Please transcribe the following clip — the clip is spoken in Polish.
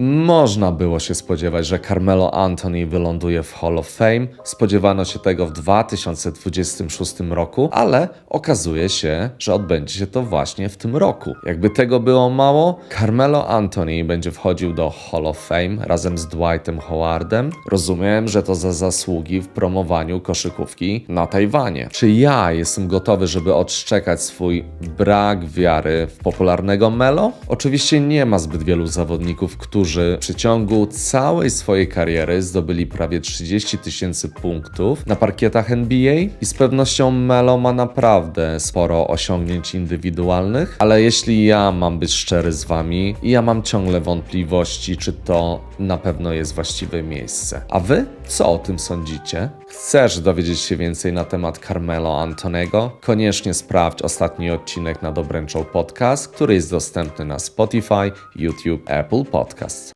Można było się spodziewać, że Carmelo Anthony wyląduje w Hall of Fame. Spodziewano się tego w 2026 roku, ale okazuje się, że odbędzie się to właśnie w tym roku. Jakby tego było mało, Carmelo Anthony będzie wchodził do Hall of Fame razem z Dwightem Howardem. Rozumiem, że to za zasługi w promowaniu koszykówki na Tajwanie. Czy ja jestem gotowy, żeby odszczekać swój brak wiary w popularnego Melo? Oczywiście nie ma zbyt wielu zawodników, którzy w przeciągu całej swojej kariery zdobyli prawie 30 tysięcy punktów na parkietach NBA i z pewnością Melo ma naprawdę sporo osiągnięć indywidualnych, ale jeśli ja mam być szczery z wami, ja mam ciągle wątpliwości, czy to na pewno jest właściwe miejsce. A wy co o tym sądzicie? Chcesz dowiedzieć się więcej na temat Carmelo Antonego? Koniecznie sprawdź ostatni odcinek na Dobręczą Podcast, który jest dostępny na Spotify, YouTube, Apple Podcasts.